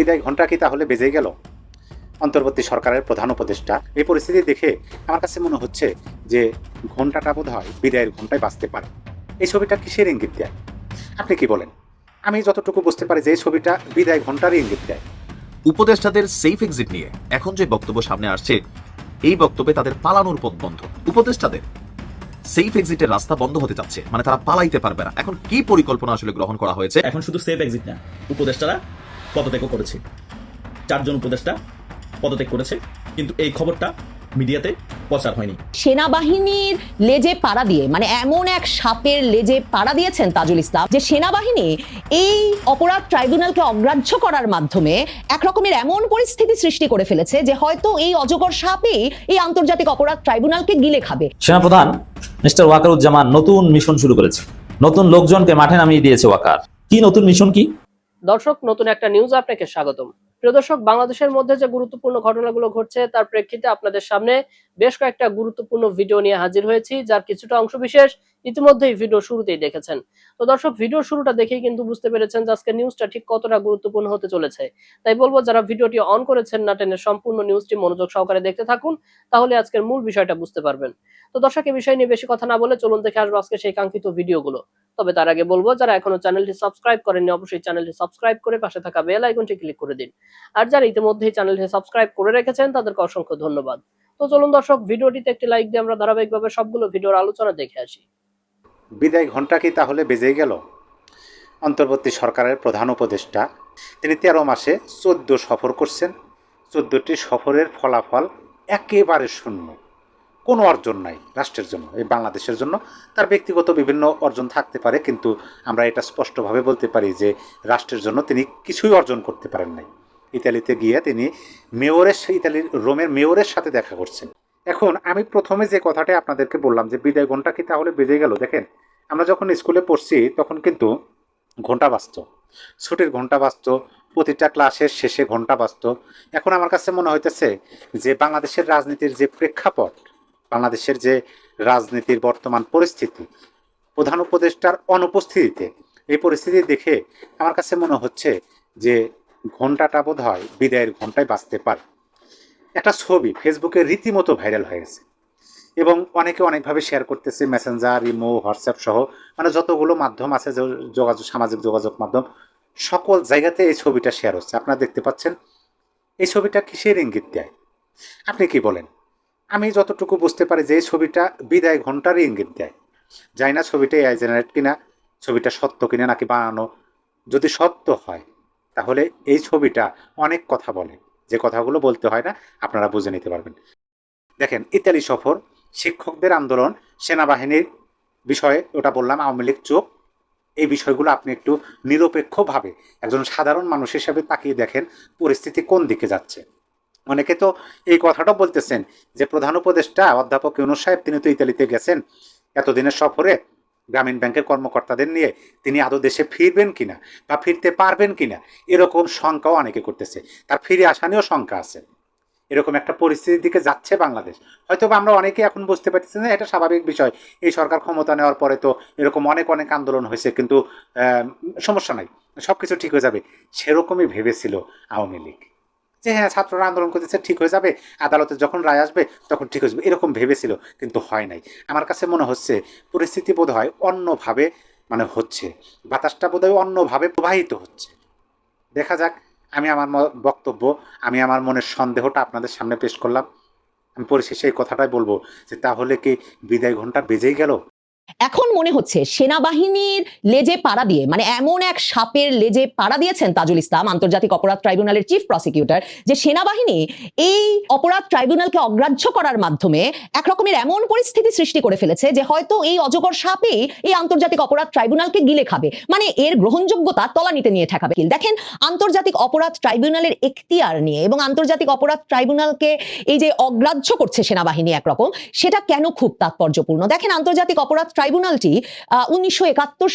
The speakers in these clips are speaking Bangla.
বিদায় ঘণ্টা কি তাহলে বেজে গেল? অন্তর্বর্তী সরকারের প্রধান উপদেষ্টা এই পরিস্থিতি দেখে আমার কাছে মনে হচ্ছে যে ঘন্টাটা বোধ হয় বিদায়ের ঘন্টায় বাঁচতে পারে। এই ছবিটা কিসের ইঙ্গিত দেয়? আপনি কি বলেন? আমি যতটুকু বুঝতে পারি যে এই ছবিটা বিদায় ঘন্টারই ইঙ্গিত দেয়। উপদেষ্টাদের সেফ এক্সিট নিয়ে এখন যে বক্তব্য সামনে আসছে এই বক্তব্যে তাদের পালানোর পথ বন্ধ। উপদেষ্টাদের সেফ এক্সিটের রাস্তা বন্ধ হতে যাচ্ছে মানে তারা পালাইতে পারবে না। এখন কি পরিকল্পনা আসলে গ্রহণ করা হয়েছে? এখন শুধু সেফ এক্সিট না উপদেষ্টারা পদত্যাগও করেছে। চারজন উপদেষ্টা পদত্যাগ করেছে কিন্তু এই খবরটা মিডিয়াতে প্রচার হয়নি। সেনাবাহিনীর লেজে পাড়া দিয়ে মানে এমন এক সাপের লেজে পাড়া দিয়েছেন তাজুল ইসলাম যে সেনাবাহিনী এই অপরাধ ট্রাইব্যুনালকে অগ্রাহ্য করার মাধ্যমে এক রকমের এমন পরিস্থিতি সৃষ্টি করে ফেলেছে যে হয়তো এই অজগর সাপই এই আন্তর্জাতিক অপরাধ ট্রাইব্যুনালকে গিলে খাবে। সেনাপ্রধান মিস্টার ওয়াকারুজ্জামান নতুন মিশন শুরু করেছে। নতুন লোকজনকে মাঠে নামিয়ে দিয়েছে ওয়াকার। কি নতুন মিশন কি? দর্শক, নতুন একটা নিউজ আপনাকে স্বাগতম। প্রিয় দর্শক, বাংলাদেশের মধ্যে যে গুরুত্বপূর্ণ ঘটনাগুলো ঘটছে, তার প্রেক্ষিতে আপনাদের সামনে বেশ কয়েকটা গুরুত্বপূর্ণ ভিডিও নিয়ে হাজির হয়েছি, যার কিছুটা অংশ বিশেষ ইতিমধ্যেই ভিডিও শুরুতেই দেখেছেন। তো দর্শক ভিডিও শুরুটা দেখেই কিন্তু বুঝতে পেরেছেন যে আজকে নিউজটা ঠিক কতটা গুরুত্বপূর্ণ হতে চলেছে। তাই বলব, যারা ভিডিওটি অন করেছেন না টেনে সম্পূর্ণ নিউজটি মনোযোগ সহকারে দেখতে থাকুন, তাহলে আজকের মূল বিষয়টা বুঝতে পারবেন। তো দর্শক এই বিষয় নিয়ে বেশি কথা না বলে চলুন দেখে আসব আজকে সেই কাঙ্ক্ষিত ভিডিওগুলো তবে তার আগে বলব, যারা এখনও চ্যানেলটি সাবস্ক্রাইব করেননি, অবশ্যই চ্যানেলটি সাবস্ক্রাইব করে পাশে থাকা বেল আইকনটি ক্লিক করে দিন। আর যারা ইতিমধ্যেই চ্যানেলটি সাবস্ক্রাইব করে রেখেছেন, তাদেরকে অসংখ্য ধন্যবাদ। তো চলুন দর্শক, ভিডিওটিতে একটি লাইক দিয়ে আমরা ধারাবাহিকভাবে সবগুলো ভিডিওর আলোচনা দেখে আসি। বিদায় ঘণ্টা কি তাহলে বেজে গেল? অন্তর্বর্তী সরকারের প্রধান উপদেষ্টা, তিনি তেরো মাসে চোদ্দ সফর করছেন। চোদ্দটি সফরের ফলাফল একেবারে শূন্য। কোনো অর্জন নাই রাষ্ট্রের জন্য, এই বাংলাদেশের জন্য। তার ব্যক্তিগত বিভিন্ন অর্জন থাকতে পারে, কিন্তু আমরা এটা স্পষ্টভাবে বলতে পারি যে রাষ্ট্রের জন্য তিনি কিছুই অর্জন করতে পারেন নাই। ইতালিতে গিয়ে তিনি মেয়রের ইতালির রোমের মেয়রের সাথে দেখা করছেন। এখন আমি প্রথমে যে কথাটা আপনাদেরকে বললাম যে বিদায় ঘণ্টা কি তাহলে বেজে গেল, দেখেন, আমরা যখন স্কুলে পড়ছি তখন কিন্তু ঘণ্টা বাজত। ছুটির ঘণ্টা বাজত, প্রতিটা ক্লাসের শেষে ঘণ্টা বাজত। এখন আমার কাছে মনে হইতেছে যে বাংলাদেশের রাজনীতির যে প্রেক্ষাপট বাংলাদেশের যে রাজনীতির বর্তমান পরিস্থিতি, প্রধান উপদেষ্টার অনুপস্থিতিতে এই পরিস্থিতি দেখে আমার কাছে মনে হচ্ছে যে ঘন্টাটা বোধ হয় বিদায়ের ঘন্টায় বাঁচতে পারে। একটা ছবি ফেসবুকে রীতিমতো ভাইরাল হয়ে গেছে এবং অনেকে অনেকভাবে শেয়ার করতেছে মেসেঞ্জার ইমো হোয়াটসঅ্যাপ সহ মানে যতগুলো মাধ্যম আছে যোগাযোগ, সামাজিক যোগাযোগ মাধ্যম, সকল জায়গাতে এই ছবিটা শেয়ার হচ্ছে। আপনারা দেখতে পাচ্ছেন, এই ছবিটা কিসের ইঙ্গিত দেয়? আপনি কি বলেন? আমি যতটুকু বুঝতে পারি যে ছবিটা বিদায় ঘণ্টার ইঙ্গিত দেয়। জানি না ছবিটা এআই জেনারেট কিনা, ছবিটা সত্য কিনা নাকি বানানো। যদি সত্য হয়, তাহলে এই ছবিটা অনেক কথা বলে। যে কথাগুলো বলতে হয় না, আপনারা বুঝে নিতে পারবেন। দেখেন, ইতালি সফর, শিক্ষকদের আন্দোলন, সেনাবাহিনীর বিষয়ে ওটা বললাম, আওয়ামী লীগ চোখ। এই বিষয়গুলো আপনি একটু নিরপেক্ষভাবে একজন সাধারণ মানুষ হিসেবে তাকিয়ে দেখেন, পরিস্থিতি কোন দিকে যাচ্ছে। অনেকে তো এই কথাটা বলতেছেন যে প্রধান উপদেষ্টা অধ্যাপক ইউনুস সাহেব, তিনি তো ইতালিতে গেছেন। এতদিনের সফরে গ্রামীণ ব্যাংকের কর্মকর্তাদের নিয়ে তিনি আদৌ দেশে ফিরবেন কিনা বা ফিরতে পারবেন কিনা, এরকম শঙ্কাও অনেকে করতেছে। তার ফিরে আসা নিয়েও শঙ্কা আছে। এরকম একটা পরিস্থিতির দিকে যাচ্ছে বাংলাদেশ। হয়তো আমরা অনেকে এখন বুঝতে পারছি না এটা স্বাভাবিক বিষয়। এই সরকার ক্ষমতা নেওয়ার পরে তো এরকম অনেক অনেক আন্দোলন হয়েছে, কিন্তু সমস্যা নাই। সব কিছু ঠিক হয়ে যাবে, সেরকমই ভেবেছিল আওয়ামী লীগ। যে হ্যাঁ ছাত্ররা আন্দোলন করতেছে, ঠিক হয়ে যাবে। আদালতে যখন রায় আসবে, তখন ঠিক হয়ে যাবে। এরকম ভেবেছিল, কিন্তু হয় নাই। আমার কাছে মনে হচ্ছে, পরিস্থিতি বোধ হয় অন্যভাবে মানে হচ্ছে। বাতাসটা বোধ হয় অন্যভাবে প্রবাহিত হচ্ছে। দেখা যাক, আমি আমার বক্তব্য, আমি আমার মনের সন্দেহটা আপনাদের সামনে পেশ করলাম। আমি পরিশেষে এই কথাটাই বলব, যে তাহলে কি বিদায় ঘণ্টা বেজেই গেল? এখন মনে হচ্ছে সেনাবাহিনীর লেজে পাড়া দিয়ে মানে এমন এক সাপের লেজে পাড়া দিয়েছেন তাজুল ইসলাম, আন্তর্জাতিক অপরাধ ট্রাইব্যুনালের চিফ প্রসিকিউটর, যে সেনাবাহিনী এই অপরাধ ট্রাইব্যুনালকে অগ্রাহ্য করার মাধ্যমে এক রকমের এমন পরিস্থিতি সৃষ্টি করে ফেলেছে যে হয়তো এই অজগর সাপই এই আন্তর্জাতিক অপরাধ ট্রাইব্যুনালকে গিলে খাবে। মানে এর গ্রহণযোগ্যতা তলানিতে নিয়ে ঠেকাবে। দেখেন, আন্তর্জাতিক অপরাধ ট্রাইব্যুনালের এখতিয়ার নিয়ে এবং আন্তর্জাতিক অপরাধ ট্রাইব্যুনালকে এই যে অগ্রাহ্য করছে সেনাবাহিনী একরকম, সেটা কেন খুব তাৎপর্যপূর্ণ? দেখেন, আন্তর্জাতিক অপরাধ ট্রাইব্যুনালটি উনিশশো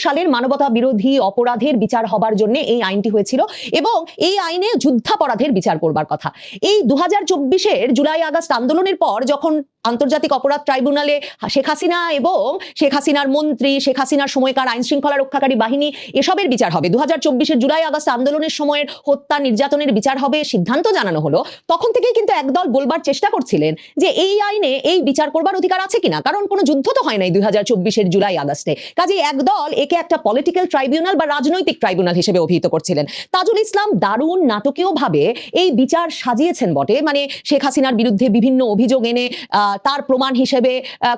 সালের মানবতা বিরোধী অপরাধের বিচার হবার জন্য এই আইনটি হয়েছিল এবং এই আইনে যুদ্ধাপরাধের বিচার করবার কথা। এই দু হাজার জুলাই আগস্ট আন্দোলনের পর যখন আন্তর্জাতিক অপরাধ ট্রাইব্যুনালে শেখ হাসিনা এবং শেখ হাসিনার মন্ত্রী, শেখ হাসিনার সময়কার আইন শৃঙ্খলা রক্ষাকারী বাহিনী, এসবের বিচার হবে। দু হাজার জুলাই আগস্ট আন্দোলনের সময়ের হত্যা নির্যাতনের বিচার হবে সিদ্ধান্ত জানানো হলো। তখন থেকেই কিন্তু একদল বলবার চেষ্টা করছিলেন যে এই আইনে এই বিচার করবার অধিকার আছে কিনা? কারণ কোনো যুদ্ধ তো হয় নাই দুই হাজার চব্বিশের জুলাই আগস্টে। কাজে একদল একে একটা পলিটিক্যাল ট্রাইব্যুনাল বা রাজনৈতিক ট্রাইব্যুনাল হিসেবে অভিহিত করছিলেন। তাজুল ইসলাম দারুণ নাটকীয়ভাবে এই বিচার সাজিয়েছেন বটে। মানে শেখ হাসিনার বিরুদ্ধে বিভিন্ন অভিযোগ এনে তার প্রমাণ হিসেবে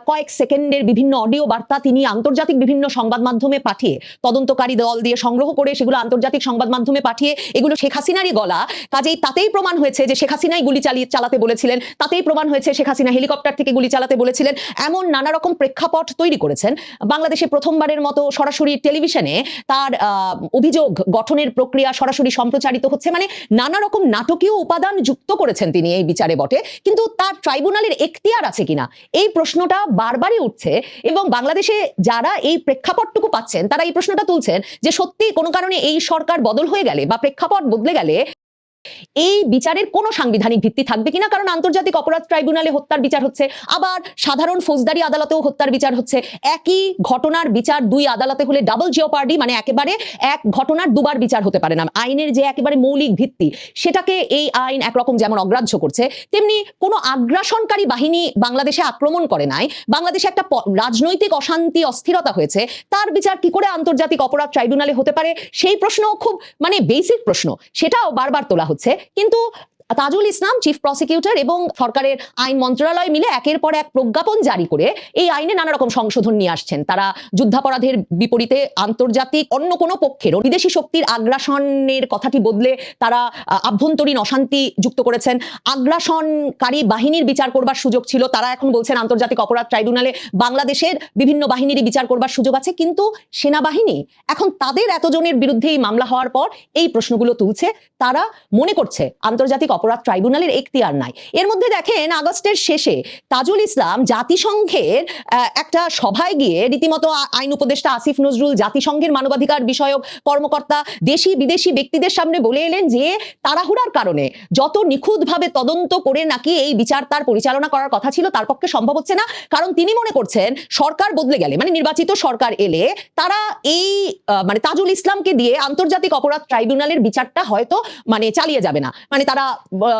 কয়েক সেকেন্ডের বিভিন্ন অডিও বার্তা তিনি আন্তর্জাতিক বিভিন্ন সংবাদ মাধ্যমে পাঠিয়ে, তদন্তকারী দল দিয়ে সংগ্রহ করে সেগুলো আন্তর্জাতিক সংবাদ মাধ্যমে পাঠিয়ে, এগুলো শেখ হাসিনারই গলা। কাজেই তাতেই প্রমাণ হয়েছে যে শেখ হাসিনাই গুলি চালিয়ে, চালাতে বলেছিলেন। তাতেই প্রমাণ হয়েছে শেখ হাসিনা হেলিকপ্টার থেকে গুলি চালাতে বলেছিলেন। এমন নানা রকম প্রেক্ষাপট তৈরি করেছেন। বাংলাদেশে প্রথমবারের মতো সরাসরি টেলিভিশনে তার অভিযোগ গঠনের প্রক্রিয়া সরাসরি সম্প্রচারিত হচ্ছে। মানে নানা রকম নাটকীয় উপাদান যুক্ত করেছেন তিনি এই বিচারে বটে। কিন্তু তার ট্রাইব্যুনালের এখতিয়ার আছে কিনা? এই প্রশ্নটা বারবারই উঠছে এবং বাংলাদেশে যারা এই প্রেক্ষাপটটুকু পাচ্ছেন, তারা এই প্রশ্নটা তুলছেন যে সত্যি কোনো কারণে এই সরকার বদল হয়ে গেলে বা প্রেক্ষাপট বদলে গেলে এই বিচারের কোনো সাংবিধানিক ভিত্তি থাকবে কিনা? কারণ আন্তর্জাতিক অপরাধ ট্রাইব্যুনালে হত্যার বিচার হচ্ছে, আবার সাধারণ ফৌজদারি আদালতেও হত্যার বিচার হচ্ছে। একই ঘটনার বিচার দুই আদালতে হলে ডাবল জিওপার্ডি মানে একেবারে এক ঘটনার দুবার বিচার হতে পারে না। আইনের যে একেবারে মৌলিক ভিত্তি, সেটাকে এই আইন একরকম যেমন অগ্রাহ্য করছে, তেমনি কোনো আগ্রাসনকারী বাহিনী বাংলাদেশে আক্রমণ করে নাই, বাংলাদেশে একটা রাজনৈতিক অশান্তি, অস্থিরতা হয়েছে, তার বিচার কি করে আন্তর্জাতিক অপরাধ ট্রাইব্যুনালে হতে পারে? সেই প্রশ্ন খুব মানে বেসিক প্রশ্ন, সেটাও বারবার তোলা হচ্ছে। কিন্তু তাজুল ইসলাম চিফ প্রসিকিউটর এবং সরকারের আইন মন্ত্রণালয় মিলে একের পর এক প্রজ্ঞাপন জারি করে এই আইনে নানা রকম সংশোধন নিয়ে আসছেন। তারা যুদ্ধাপরাধের বিপরীতে আন্তর্জাতিক অন্য কোনো পক্ষের বিদেশি শক্তির আগ্রাসনের কথাটি বদলে তারা আভ্যন্তরীণ অশান্তি যুক্ত করেছেন। আগ্রাসনকারী বাহিনীর বিচার করবার সুযোগ ছিল। তারা এখন বলছেন আন্তর্জাতিক অপরাধ ট্রাইব্যুনালে বাংলাদেশের বিভিন্ন বাহিনীরই বিচার করবার সুযোগ আছে, কিন্তু সেনাবাহিনী, এখন তাদের এতজনের বিরুদ্ধে এই মামলা হওয়ার পর এই প্রশ্নগুলো তুলছে। তারা মনে করছে আন্তর্জাতিক অপরাধ ট্রাইব্যুনালের এখতিয়ার নাই। এর মধ্যে দেখেন, আগস্টের শেষে তাজুল ইসলাম জাতিসংঘের একটা সভায় গিয়ে রীতিমতো আইন উপদেষ্টা আসিফ নজরুল জাতিসংঘের মানবাধিকার বিষয়ক কর্মকর্তা, দেশি বিদেশি ব্যক্তিদের সামনে বলে এলেন যে, তাড়াহুড়ার কারণে যত নিখুঁতভাবে তদন্ত করে নাকি এই বিচার তার পরিচালনা করার কথা ছিল, তার পক্ষে সম্ভব হচ্ছে না। কারণ তিনি মনে করছেন, সরকার বদলে গেলে মানে নির্বাচিত সরকার এলে তারা এই মানে তাজুল ইসলামকে দিয়ে আন্তর্জাতিক অপরাধ ট্রাইব্যুনালের বিচারটা হয়তো মানে চালিয়ে যাবে না। মানে তারা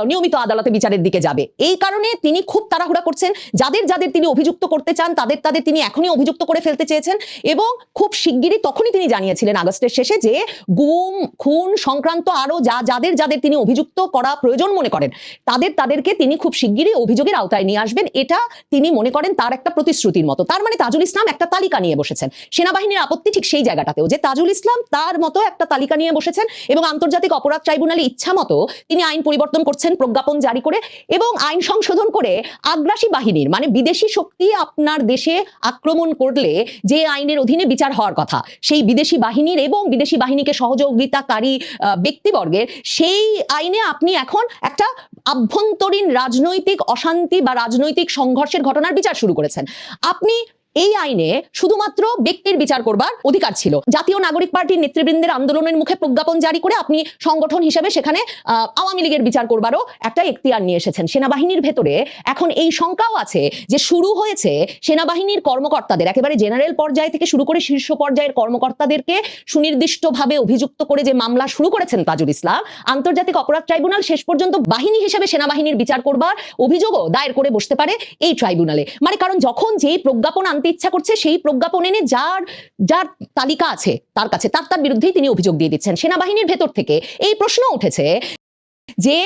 নিয়মিত আদালতে বিচারের দিকে যাবে। এই কারণে তিনি খুব তাড়াহুড়া করছেন। যাদের যাদের তিনি অভিযুক্ত করতে চান, তাদের তাদের তিনি এখনই অভিযুক্ত করে ফেলতে চেয়েছেন এবং খুব শিগগিরই তখনই তিনি জানিয়েছিলেন আগস্টের শেষে যে গুম, খুন সংক্রান্ত আরও যা যাদের যাদের তিনি অভিযুক্ত করা প্রয়োজন মনে করেন, তাদের তাদেরকে তিনি খুব শিগগিরই অভিযোগের আওতায় নিয়ে আসবেন। এটা তিনি মনে করেন তার একটা প্রতিশ্রুতির মতো। তার মানে তাজুল ইসলাম একটা তালিকা নিয়ে বসেছেন। সেনাবাহিনীর আপত্তি ঠিক সেই জায়গাটাতেও যে তাজুল ইসলাম তার মতো একটা তালিকা নিয়ে বসেছেন এবং আন্তর্জাতিক অপরাধ ট্রাইব্যুনালে ইচ্ছা মতো তিনি আইন পরিবর্তন করছেন, প্রজ্ঞাপন জারি করে এবং আইন সংশোধন করে আগ্রাসী বাহিনীর মানে বিদেশি শক্তি আপনার দেশে আক্রমণ করলে যে আইনের অধীনে বিচার হওয়ার কথা, সেই বিদেশি বাহিনীর এবং বিদেশি বাহিনীকে সহযোগিতাকারী ব্যক্তিবর্গের, সেই আইনে আপনি এখন একটা আভ্যন্তরীণ রাজনৈতিক অশান্তি বা রাজনৈতিক সংঘর্ষের ঘটনার বিচার শুরু করেছেন। আপনি এই আইনে শুধুমাত্র ব্যক্তির বিচার করবার অধিকার ছিল। জাতীয় নাগরিক পার্টির নেতৃবৃন্দের আন্দোলনের মুখে প্রজ্ঞাপন জারি করে আপনি সংগঠন হিসেবে সেখানে আওয়ামী লীগের বিচার করবারও একটা এখতিয়ার নিয়ে এসেছেন। সেনাবাহিনীর ভেতরে এখন এই শঙ্কাও আছে যে শুরু হয়েছে সেনাবাহিনীর কর্মকর্তাদের, একেবারে জেনারেল পর্যায় থেকে শুরু করে শীর্ষ পর্যায়ের কর্মকর্তাদেরকে সুনির্দিষ্টভাবে অভিযুক্ত করে যে মামলা শুরু করেছেন তাজুল ইসলাম, আন্তর্জাতিক অপরাধ ট্রাইব্যুনাল শেষ পর্যন্ত বাহিনী হিসেবে সেনাবাহিনীর বিচার করবার অভিযোগও দায়ের করে বসতে পারে এই ট্রাইব্যুনালে। মানে কারণ যখন যেই প্রজ্ঞাপন আনতে ইচ্ছা করছে, সেই প্রজ্ঞাপন এনে যার যার তালিকা আছে তার কাছে, তার তার বিরুদ্ধেই তিনি অভিযোগ দিয়ে দিচ্ছেন। সেনাবাহিনীর ভেতর থেকে এই প্রশ্ন উঠেছে যে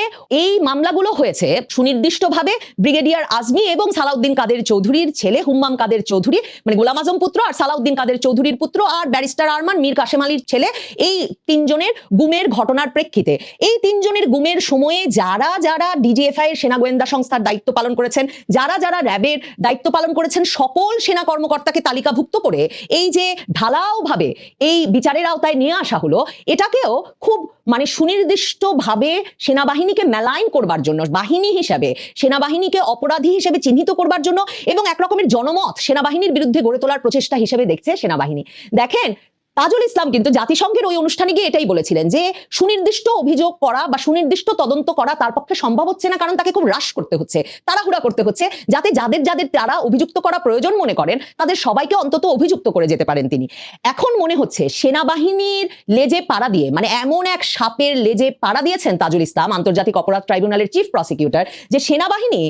এই মামলাগুলো হয়েছে সুনির্দিষ্টভাবে ব্রিগেডিয়ার আজমি এবং সালাউদ্দিন কাদের চৌধুরীর ছেলে হুম্মাম কাদের চৌধুরী মানে গোলাম আজম পুত্র আর সালাউদ্দিন কাদের চৌধুরীর পুত্র আর ব্যারিস্টার আরমান মীর কাশেম আলীর ছেলে, এই তিনজনের গুমের ঘটনার প্রেক্ষিতে। এই তিনজনের গুমের সময়ে যারা যারা ডিজিএফআই এর সেনা গোয়েন্দা সংস্থার দায়িত্ব পালন করেছেন, যারা যারা র্যাবের দায়িত্ব পালন করেছেন, সকল সেনা কর্মকর্তাকে তালিকাভুক্ত করে এই যে ঢালাওভাবে এই বিচারের আওতায় নিয়ে আসা হলো, এটাকেও খুব মানে সুনির্দিষ্টভাবে সেনাবাহিনীকে মেলাইন করবার জন্য, বাহিনী হিসাবে, সেনাবাহিনীকে অপরাধী হিসেবে চিহ্নিত করবার জন্য এবং একরকমের জনমত সেনাবাহিনীর বিরুদ্ধে গড়ে তোলার প্রচেষ্টা হিসেবে দেখছে সেনাবাহিনী। দেখেন তাজুল ইসলাম কিন্তু জাতিসংঘের ওই অনুষ্ঠানে গিয়ে এটাই বলেছিলেন যে, সুনির্দিষ্ট অভিযোগ করা বা সুনির্দিষ্ট তদন্ত করা তার পক্ষে সম্ভব হচ্ছে না, কারণ তাকে খুব হ্রাস করতে হচ্ছে, তাড়াহুড়া করতে হচ্ছে, যাতে যাদের যাদের তারা অভিযুক্ত করা প্রয়োজন মনে করেন, তাদের সবাইকে অন্তত অভিযুক্ত করে যেতে পারেন তিনি। এখন মনে হচ্ছে সেনাবাহিনীর লেজে পাড়া দিয়ে মানে এমন এক সাপের লেজে পাড়া দিয়েছেন তাজুল ইসলাম, আন্তর্জাতিক অপরাধ ট্রাইব্যুনালের চিফ প্রসিকিউটর, যে সেনাবাহিনী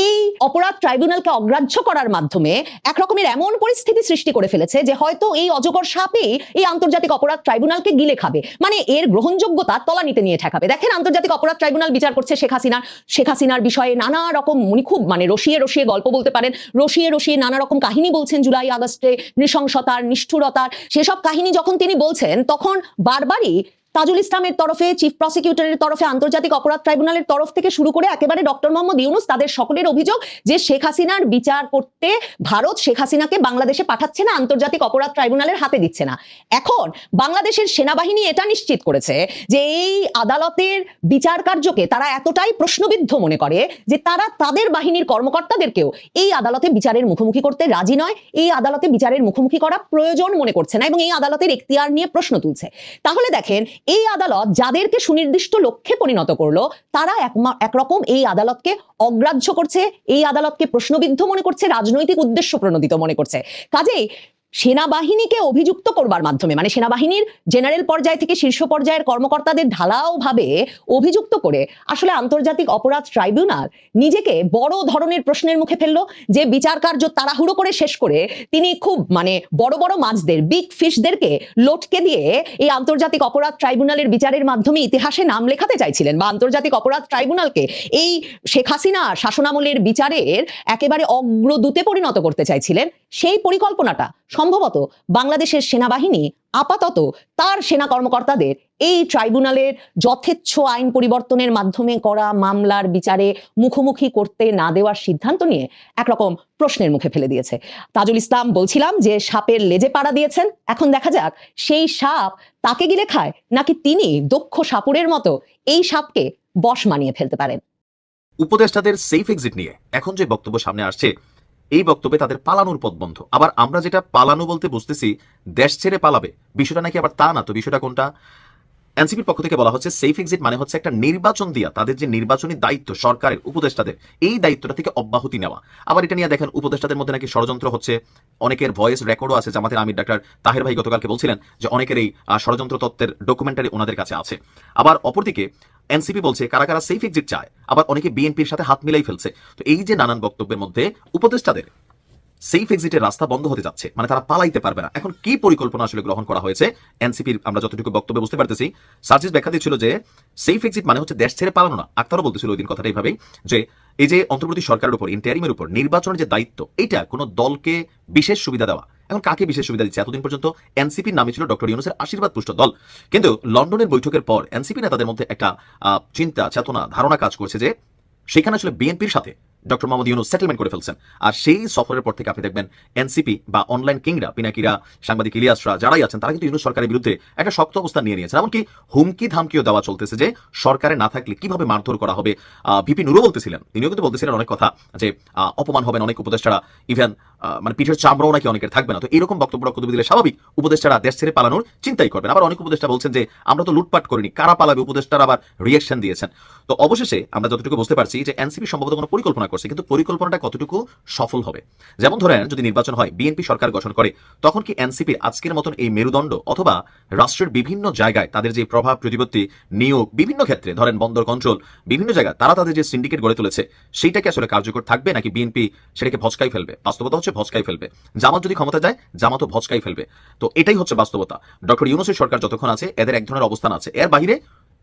এই অপরাধ ট্রাইব্যুনালকে অগ্রাহ্য করার মাধ্যমে এক রকমের এমন পরিস্থিতি সৃষ্টি করে ফেলেছে যে হয়তো এই অজগর সাপই এই আন্তর্জাতিক অপরাধ ট্রাইব্যুনালকে গিলে খাবে। মানে এর গ্রহণযোগ্যতা তলানিতে নিয়ে ঠেকাবে। দেখেন আন্তর্জাতিক অপরাধ ট্রাইব্যুনাল বিচার করছে শেখ হাসিনার। শেখ হাসিনার বিষয়ে নানা রকম উনি খুব মানে রসিয়ে রসিয়ে গল্প বলতে পারেন। রশিয়ে রসিয়ে নানা রকম কাহিনী বলছেন জুলাই আগস্টে নৃশংসতার, নিষ্ঠুরতার। সেসব কাহিনী যখন তিনি বলছেন, তখন বারবারই তাজুল ইসলামের তরফে চিফ প্রসিকিউটরের তরফে, আন্তর্জাতিক অপরাধ ট্রাইব্যুনালের তরফ থেকে শুরু করে একেবারে ডক্টর মোহাম্মদ ইউনুস তাদের সকলের অভিযোগ যে শেখ হাসিনার বিচার করতে ভারত শেখ হাসিনাকে বাংলাদেশে পাঠাচ্ছে না, আন্তর্জাতিক অপরাধ ট্রাইব্যুনালের হাতে দিচ্ছে না। এখন বাংলাদেশের সেনাবাহিনী এটা নিশ্চিত করেছে যে এই আদালতের বিচার কার্যকে তারা এতটাই প্রশ্নবিদ্ধ মনে করে যে তারা তাদের বাহিনীর কর্মকর্তাদেরকেও এই আদালতে বিচারের মুখোমুখি করতে রাজি নয়, এই আদালতে বিচারের মুখোমুখি করা প্রয়োজন মনে করছে না এবং এই আদালতের এখতিয়ার নিয়ে প্রশ্ন তুলছে। তাহলে দেখেন এই আদালত যাদেরকে সুনির্দিষ্ট লক্ষ্যে পরিণত করল, তারা একরকম এই আদালতকে অগ্রাহ্য করছে, এই আদালতকে প্রশ্নবিদ্ধ মনে করছে, রাজনৈতিক উদ্দেশ্য প্রণোদিত মনে করছে। কাজেই সেনাবাহিনীকে অভিযুক্ত করবার মাধ্যমে মানে সেনাবাহিনীর জেনারেল পর্যায় থেকে শীর্ষ পর্যায়ের কর্মকর্তাদের ঢালাও ভাবে অভিযুক্ত করে আসলে আন্তর্জাতিক অপরাধ ট্রাইব্যুনাল নিজেকে বড় ধরনের প্রশ্নের মুখে ফেলল যে বিচার কার্য তাড়াহুড়ো করে শেষ করে তিনি খুব মানে বড় বড় মাছদের বিগ ফিশদেরকে লটকে দিয়ে এই আন্তর্জাতিক অপরাধ ট্রাইব্যুনালের বিচারের মাধ্যমে ইতিহাসে নাম লেখাতে চাইছিলেন বা আন্তর্জাতিক অপরাধ ট্রাইব্যুনালকে এই শেখ হাসিনা শাসনামলের বিচারের একেবারে অগ্রদূতে পরিণত করতে চাইছিলেন। সেই পরিকল্পনাটা সম্ভবত বাংলাদেশের সেনাবাহিনী আপাতত তার সেনা কর্মকর্তাদের এই ট্রাইব্যুনালের যথেচ্ছ আইন পরিবর্তনের মাধ্যমে করা মামলার বিচারে মুখোমুখি করতে না দেওয়ার সিদ্ধান্ত নিয়ে একরকম প্রশ্নের মুখে ফেলে দিয়েছে। তাজুল ইসলাম বলছিলাম যে সাপের লেজে পাড়া দিয়েছেন, এখন দেখা যাক সেই সাপ তাকে গিলে খায় নাকি তিনি দক্ষ সাপুরের মতো এই সাপকে বশ মানিয়ে ফেলতে পারেন। উপদেষ্টাদের সেফ এক্সিট নিয়ে এখন যে বক্তব্য সামনে আসছে এই বক্তব্যে তাদের পালানোর পথ বন্ধ। আবার আমরা যেটা পালানো বলতে বুঝতেছি, দেশ ছেড়ে পালাবে। বিষয়টা নাকি আবার তা না তো, বিষয়টা কোনটা? এনসিপির পক্ষ থেকে বলা হচ্ছে সেফ এক্সিট মানে হচ্ছে একটা নির্বাচন দিয়া, তাদের যে নির্বাচনী দায়িত্ব, সরকারের উপদেষ্টাদের, এই দায়িত্বটা থেকে অব্যাহতি নেওয়া। আবার এটা নিয়ে দেখেন, উপদেষ্টাদের মধ্যে নাকি ষড়যন্ত্র হচ্ছে। অনেকের ভয়েস রেকর্ডও আছে, জামাতের আমির ডাক্তার তাহের ভাই গতকালকে বলছিলেন যে অনেকের এই ষড়যন্ত্র তত্ত্বের ডকুমেন্টারি ওনাদের কাছে আছে। আবার অপরদিকে এনসিপি বলছে, কারা কারা সেফ এক্সিট চায়? আবার অনেকে বিএনপির সাথে হাত মিলাই ফেলছে। তো এই যে নানান বক্তব্যের মধ্যে উপদেষ্টাদের সেফ এক্সিটের রাস্তা বন্ধ হতে যাচ্ছে। মানে তারা পালাইতে পারবে না। এখন কি পরিকল্পনা আসলে গ্রহণ করা হয়েছে? এনসিপির আমরা যতটুকু বক্তব্য বুঝতে পারতেছি, সার্জিস ব্যাখ্যা দিচ্ছিল যে সেফ এক্সিট মানে হচ্ছে দেশ ছেড়ে পালানো না। আক্তারও বলতেছিল ওই দিন কথাটা এইভাবেই যে এই যে অন্তর্বর্তী সরকারের উপর ইন্টারিমের উপর নির্বাচনের যে দায়িত্ব, এটা কোনো দলকে বিশেষ সুবিধা দেওয়া। এখন কাকে বিশেষ সুবিধা দিচ্ছে? এতদিন পর্যন্ত এনসিপির নামে ছিল ডক্টর ইউনুসের আশীর্বাদ পুষ্ট দল। কিন্তু লন্ডনের বৈঠকের পর এনসিপি নেতাদের মধ্যে একটা চিন্তা, চেতনা, ধারণা কাজ করছে যে সেখানে আসলে বিএনপির সাথে ডক্টর মোহাম্মদ ইউনুস সেটেলমেন্ট করে ফেলছেন। আর সেই সফরের পর থেকে আপনি দেখবেন এনসিপি বা অনলাইন কিংরা পিনাকিরা, সাংবাদিক ইলিয়াসরা, যারাই আছেন, তারা কিন্তু ইউনুস সরকারের বিরুদ্ধে একটা শক্ত অবস্থান নিয়ে নিয়েছেন। এমনকি হুমকি ধামকিও দেওয়া চলতেছে যে সরকারে না থাকলে কীভাবে মারধর করা হবে? ভিপি নুরও বলতেছিলেন, তিনিও কিন্তু বলতেছিলেন অনেক কথা যে অপমান হবেন অনেক উপদেষ্টারা। ইভেন মানে পিঠের চামড়াও নাকি অনেকের থাকবে না। তো এরকম বক্তব্য বক্তব্য দিলে স্বাভাবিক উপদেষ্টারা দেশ ছেড়ে পালানোর চিন্তাই করবেন আবার অনেক উপদেষ্টা বলছেন যে, আমরা তো লুটপাট করিনি। কারা পালাবে? উপদেষ্টারা আবার রিয়েকশন দিয়েছেন। তো অবশেষে আমরা যতটুকু বুঝতে পারছি যে, এনসিপি সম্ভবত কোনো পরিকল্পনা করছে, কিন্তু পরিকল্পনাটা কতটুকু সফল হবে? যেমন ধরেন, যদি নির্বাচন হয়, বিএনপি সরকার গঠন করে, তখন কি এনসিপি আজকের মতন এই মেরুদণ্ড অথবা রাষ্ট্রের বিভিন্ন জায়গায় তাদের যে প্রভাব, প্রতিপত্তি, নিয়োগ বিভিন্ন ক্ষেত্রে, ধরেন বন্দর কন্ট্রোল বিভিন্ন জায়গায়, তারা তাদের যে সিন্ডিকেট গড়ে তুলেছে, সেইটাকে আসলে কার্যকর থাকবে নাকি বিএনপি সেটাকে ভচকাই ফেলবে? বাস্তবতা হচ্ছে ভচকাই ফেলবে। জামাত যদি ক্ষমতা যায়, জামাতও ভচকাই ফেলবে। তো এটাই হচ্ছে বাস্তবতা। ডক্টর ইউনুসের সরকার যতক্ষণ আছে, এদের এক ধরনের অবস্থান আছে। এর বাইরে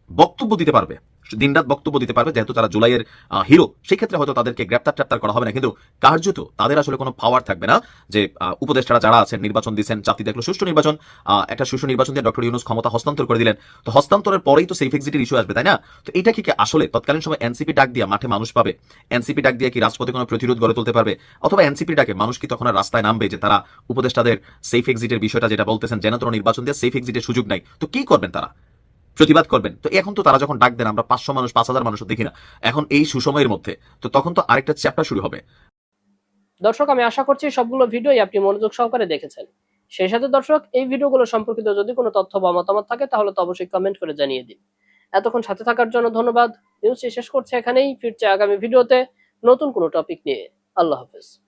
বক্তব্য দিতে পারবে। দিনরাত বক্তব্য দিতে পারবে, যেহেতু তারা জুলাইয়ের হিরো, সেক্ষেত্রে হয়তো তাদেরকে গ্রেপ্তার ট্রেপ্তার করা হবে না। কিন্তু কার্যত তাদের আসলে কোনো পাওয়ার থাকবে না যে উপদেষ্টারা যারা আছেন, নির্বাচন দিচ্ছেন জাতি দেখল, সুষ্ঠু নির্বাচন একটা সুষ্ঠু নির্বাচন দিয়ে ডক্টর ইউনুস ক্ষমতা হস্তান্তর করে দিলেন। তো হস্তান্তরের পরেই তো সেফ এক্সিটের ইস্যু আসবে, তাই না? তো এটা কি কি আসলে? তৎকালীন সময় এনসিপি ডাক দিয়ে মাঠে মানুষ পাবে। এনসিপি ডাক দিয়ে কি রাজপথে কোনো প্রতিরোধ গড়ে তুলতে পারবে? অথবা এনসিপি ডাকে মানুষ কি তখন রাস্তায় নামবে যে তারা উপদেষ্টাদের সেফ এক্সিটের বিষয়টা যেটা বলতেছেন, যেন তোর নির্বাচন দিয়ে সেফ এক্সিটের সুযোগ নাই? তো কি করবেন তারা? প্রতিবাদ করবেন। তো এখন তো তারা যখন ডাক দেন, আমরা পাঁচশো মানুষ, পাঁচ হাজার মানুষও দেখি না। এখন এই সুসময়ের মধ্যে, তো তখন তো আরেকটা চ্যাপ্টার শুরু হবে। দর্শক, আমি আশা করছি সবগুলো ভিডিওই আপনি মনোযোগ সহকারে দেখেছেন। সেই সাথে দর্শক, এই ভিডিওগুলো সম্পর্কিত যদি কোনো তথ্য বা মতামত থাকে, তাহলে তো অবশ্যই কমেন্ট করে জানিয়ে দিন। এতক্ষণ সাথে থাকার জন্য ধন্যবাদ। নিউজটি শেষ করছে এখানেই। ফিরছে আগামী ভিডিওতে নতুন কোনো টপিক নিয়ে। আল্লাহ হাফেজ।